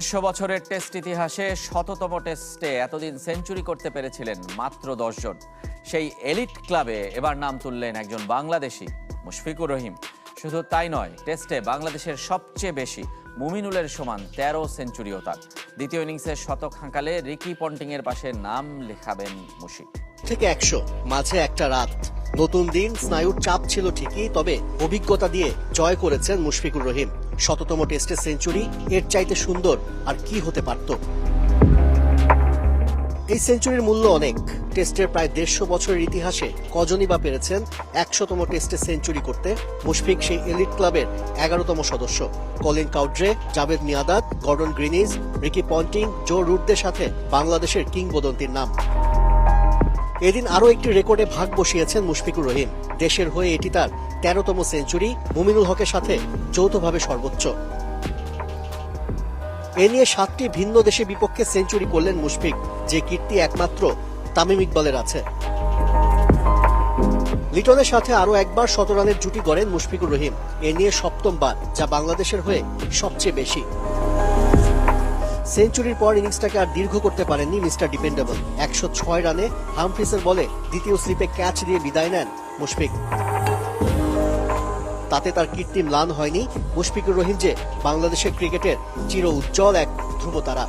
একশো বছরের টেস্ট ইতিহাসে শততম টেস্টে এতদিন সেঞ্চুরি করতে পেরেছিলেন মাত্র দশজন। সেই এলিট ক্লাবে এবার নাম তুললেন একজন বাংলাদেশি, মুশফিকুর রহিম। শুধু তাই নয়, টেস্টে বাংলাদেশের সবচেয়ে বেশি মুমিনুলের সমান তেরো সেঞ্চুরিও তার। দ্বিতীয় ইনিংসে শতক হাঁকালে রিকি পন্টিংয়ের পাশে নাম লেখাবেন মুশিক। থেকে একশো, মাঝে একটা রাত। নতুন দিন, স্নায়ুর চাপ ছিল ঠিকই, তবে অভিজ্ঞতা দিয়ে জয় করেছেন মুশফিকুর রহিম। শততম টেস্টে সেঞ্চুরি, এর চাইতে সুন্দর আর কি হতে পারত? এই সেঞ্চুরির মূল্য অনেক। টেস্টের প্রায় দেড়শো বছরের ইতিহাসে কজনই বা পেরেছেন একশোতম টেস্টে সেঞ্চুরি করতে? মুশফিক সেই এলিট ক্লাবের এগারোতম সদস্য। Colin Cowdrey, Javed Miandad Gordon Greenidge, Ricky Ponting, Joe রুটদের সাথে বাংলাদেশের কিংবদন্তির নাম। এদিন আরও একটি রেকর্ডে ভাগ বসিয়েছেন মুশফিকুর রহিম। দেশের হয়ে এটি তার তেরোতম সেঞ্চুরি, মুমিনুল হকের সাথে যৌথভাবে সর্বোচ্চ। এ নিয়ে সাতটি ভিন্ন দেশে বিপক্ষে সেঞ্চুরি করলেন মুশফিক, যে কীর্তি একমাত্র তামিম ইকবালের আছে। লিটনের সাথে আরও একবার শত রানের জুটি গড়েন মুশফিকুর রহিম। এ নিয়ে সপ্তমবার, যা বাংলাদেশের হয়ে সবচেয়ে বেশি। সেঞ্চুরির পর ইনিংসটাকে আর দীর্ঘ করতে পারেননি মিস্টার ডিপেন্ডেবল। একশো ছয় রানে হামফ্রিসের বলে দ্বিতীয় স্লিপে ক্যাচ দিয়ে বিদায় নেন মুশফিক। তাতে তার কীর্তি ম্লান হয়নি। মুশফিকুর রহিম যে বাংলাদেশের ক্রিকেটের চির উজ্জ্বল এক ধ্রুবতারা।